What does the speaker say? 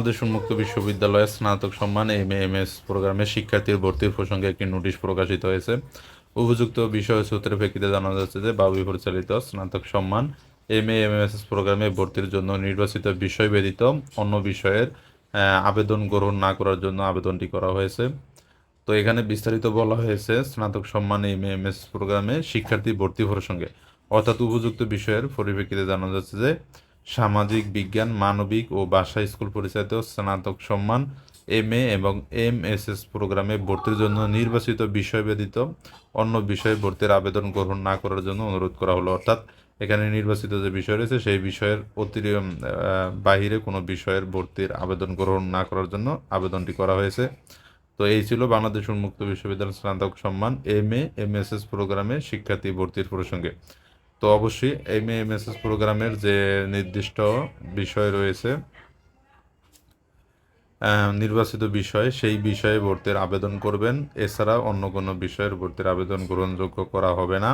বাংলাদেশ উন্মুক্ত বিশ্ববিদ্যালয়ের স্নাতক সম্মান এম এম এস প্রোগ্রামে শিক্ষার্থীর ভর্তির প্রসঙ্গে একটি নোটিশ প্রকাশিত হয়েছে। উপযুক্ত বিষয় সূত্রের প্রেক্ষিতে জানা যাচ্ছে যে বাবুই পরিচালিত স্নাতক সম্মান এম এ এম এস প্রোগ্রামে ভর্তির জন্য নির্বাচিত বিষয় ব্যতীত অন্য বিষয়ের আবেদন গ্রহণ না করার জন্য আবেদনটি করা হয়েছে। তো এখানে বিস্তারিত বলা হয়েছে স্নাতক সম্মান এম এম এস প্রোগ্রামে শিক্ষার্থী ভর্তি প্রসঙ্গে। অর্থাৎ উপযুক্ত বিষয়ের পরিপ্রেক্ষিতে জানা যাচ্ছে যে সামাজিক বিজ্ঞান, মানবিক ও ভাষা স্কুল পরিচালিত স্নাতক সম্মান, এম এ এবং এম এস এস প্রোগ্রামে ভর্তির জন্য নির্বাচিত বিষয় ব্যতীত অন্য বিষয়ে ভর্তির আবেদন গ্রহণ না করার জন্য অনুরোধ করা হলো। অর্থাৎ এখানে নির্বাচিত যে বিষয় রয়েছে, সেই বিষয়ের অতিরিক্ত বাহিরে কোনো বিষয়ের ভর্তির আবেদন গ্রহণ না করার জন্য আবেদনটি করা হয়েছে। তো এই ছিল বাংলাদেশ উন্মুক্ত বিশ্ববিদ্যালয় স্নাতক সম্মান, M A, M S S প্রোগ্রামে শিক্ষার্থী ভর্তির প্রসঙ্গে। তো অবশ্যই এম এম এস এস প্রোগ্রামের যে নির্দিষ্ট বিষয় রয়েছে নির্বাচিত বিষয়, সেই বিষয়ে ভর্তির আবেদন করবেন। এছাড়া অন্য কোনো বিষয়ের ভর্তির আবেদন গ্রহণযোগ্য করা হবে না।